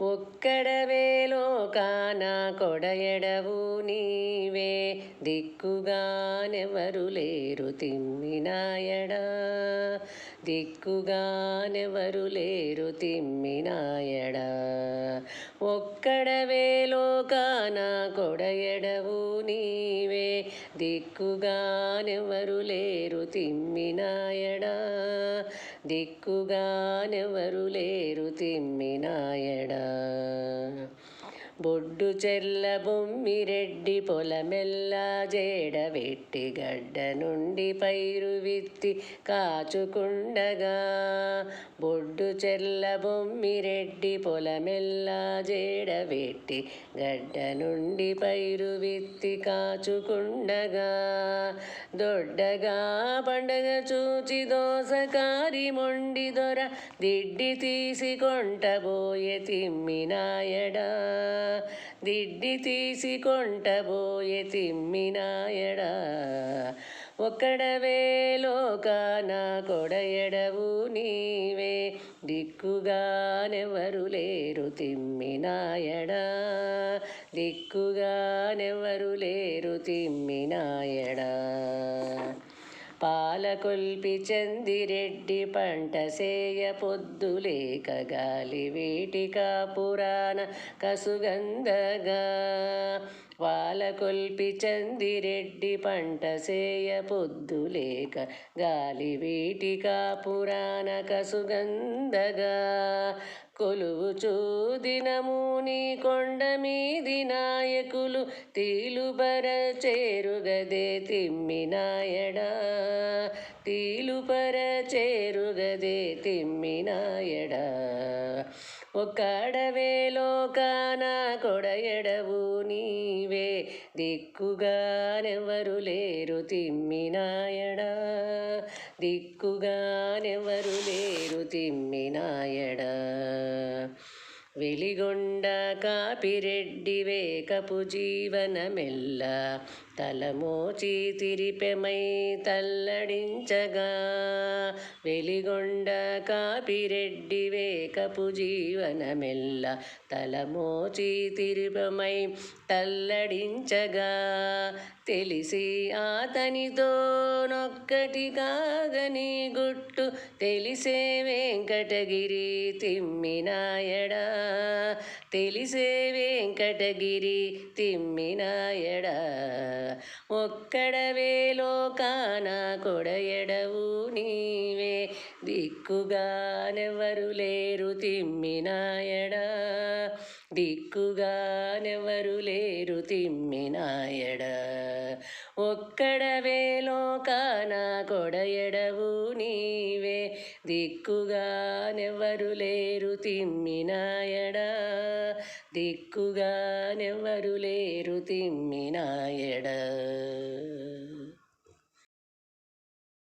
ఒక్కడవే లోకాన కొడయడవు నీవే దిక్కుగానెవరు లేరు తిమ్మినాయడా. దిక్కుగానెవరు లేరు తిమ్మినాయడా ఒక్కడవే లోకాన కొడయడవు నీవే. దిక్కుగానెవరు లేరు తిమ్మినాయడా దిక్కుగానెవరు లేరు తిమ్మినాయడా బొడ్డు చెల్ల బొమ్మిరెడ్డి పొలమెల్లా జేడవెట్టి గడ్డ నుండి పైరు విత్తి కాచుకుండగా. బొడ్డు చెల్ల బొమ్మిరెడ్డి పొలమెల్లా జేడవెట్టి గడ్డ నుండి పైరు విత్తి కాచుకుండగా. దొడ్డగా పండగ చూచి దోసకారి మొండి దొర దిడ్డి తీసి కొంటబోయే తిమ్మినాయడా దిడ్డి తీసి కొంటబోయే తిమ్మినాయడా ఒక్కడవే లోకాన కొడయడవు నీవే. దిక్కుగానెవరు లేరు తిమ్మినాయడా దిక్కుగానెవరు లేరు తిమ్మినాయడా పాలకొల్పి రెడ్డి పంట సేయ పొద్దులేక గాలి వేటికా పురాణ కసుగందగా పాలకొల్పి చందిరెడ్డి పంట సేయ పొద్దులేక గాలి వీటికా పురాణ కసుగంధగా. కొలువు దినము నీ కొండ మీది నాయకులు తీలుబర చేరుగదే తిమ్మినాయడా తీలుపర చేరుగదే తిమ్మినాయడా ఒక్కడవే లోకాన కొడయడవు నీవే. దిక్కుగానెవరు లేరు తిమ్మినాయడా దిక్కుగానెవరు లేరు తిమ్మినాయడా వెలిగొండ కాపిరెడ్డి వేకపు జీవనమెల్ల తలమోచి తిరిపెమై తల్లడించగా వెలిగొండ కాపిరెడ్డి వేకపు జీవనమెల్ల తలమోచి తిరిపెమై తల్లడించగా తెలిసి అతనితో నొక్కటి కాగని గుట్టు తెలిసే వెంకటగిరి తిమ్మినాయడా తెలిసే వెంకటగిరి తిమ్మినాయడా ఒక్కడవే లోకాన కొడయడవు నీవే. దిక్కుగానెవరు లేరు తిమ్మినాయడా దిక్కుగానెవరు లేరు తిమ్మినాయడా ఒక్కడవే లోకాన కొడయడవు నీవే. దిక్కుగానెవరు లేరు తిమ్మినాయడా దిక్కుగానెవరు లేరు తిమ్మినాయడా